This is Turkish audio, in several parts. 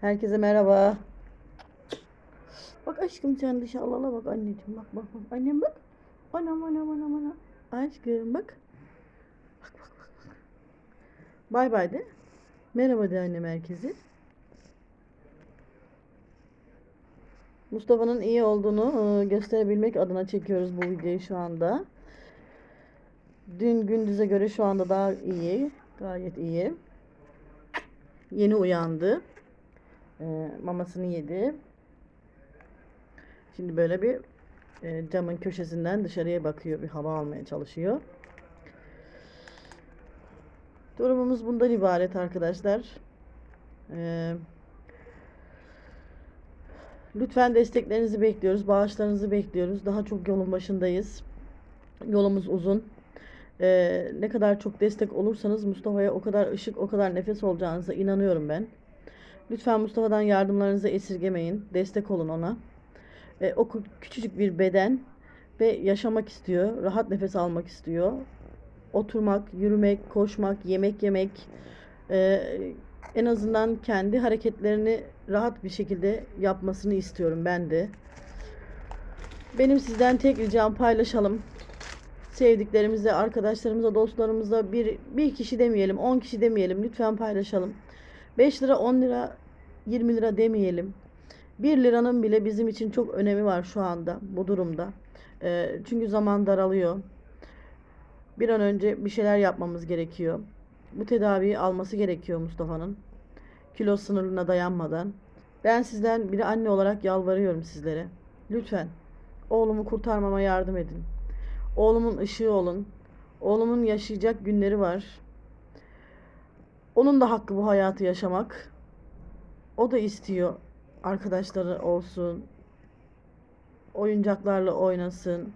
Herkese merhaba. Bak aşkım sen dışarılara bak anneciğim. Bak bak bak. Annem bak. Anam anam anam anam. Aşkım bak. Bak bak bak. bak. Bay bay de. Merhaba de annem herkese. Mustafa'nın iyi olduğunu e, gösterebilmek adına çekiyoruz bu videoyu şu anda. Dün gündüze göre şu anda daha iyi. Gayet iyi. Yeni uyandı. Ee, mamasını yedi. Şimdi böyle bir e, camın köşesinden dışarıya bakıyor. Bir hava almaya çalışıyor. Durumumuz bundan ibaret arkadaşlar. Ee, lütfen desteklerinizi bekliyoruz. Bağışlarınızı bekliyoruz. Daha çok yolun başındayız. Yolumuz uzun. Ee, ne kadar çok destek olursanız Mustafa'ya o kadar ışık, o kadar nefes olacağınıza inanıyorum ben. Lütfen Mustafa'dan yardımlarınızı esirgemeyin. Destek olun ona. Ee, o kü- küçücük bir beden ve yaşamak istiyor. Rahat nefes almak istiyor. Oturmak, yürümek, koşmak, yemek yemek. ee, en azından kendi hareketlerini rahat bir şekilde yapmasını istiyorum ben de. Benim sizden tek ricam paylaşalım sevdiklerimize, arkadaşlarımıza, dostlarımıza bir, bir kişi demeyelim, 10 kişi demeyelim. Lütfen paylaşalım. 5 lira, 10 lira, 20 lira demeyelim. 1 liranın bile bizim için çok önemi var şu anda bu durumda. Ee, çünkü zaman daralıyor. Bir an önce bir şeyler yapmamız gerekiyor. Bu tedaviyi alması gerekiyor Mustafa'nın. Kilo sınırına dayanmadan. Ben sizden bir anne olarak yalvarıyorum sizlere. Lütfen oğlumu kurtarmama yardım edin. Oğlumun ışığı olun. Oğlumun yaşayacak günleri var. Onun da hakkı bu hayatı yaşamak. O da istiyor arkadaşları olsun. Oyuncaklarla oynasın.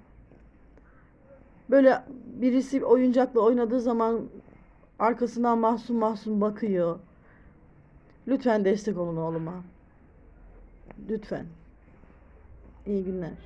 Böyle birisi oyuncakla oynadığı zaman arkasından mahzun mahzun bakıyor. Lütfen destek olun oğluma. Lütfen. İyi günler.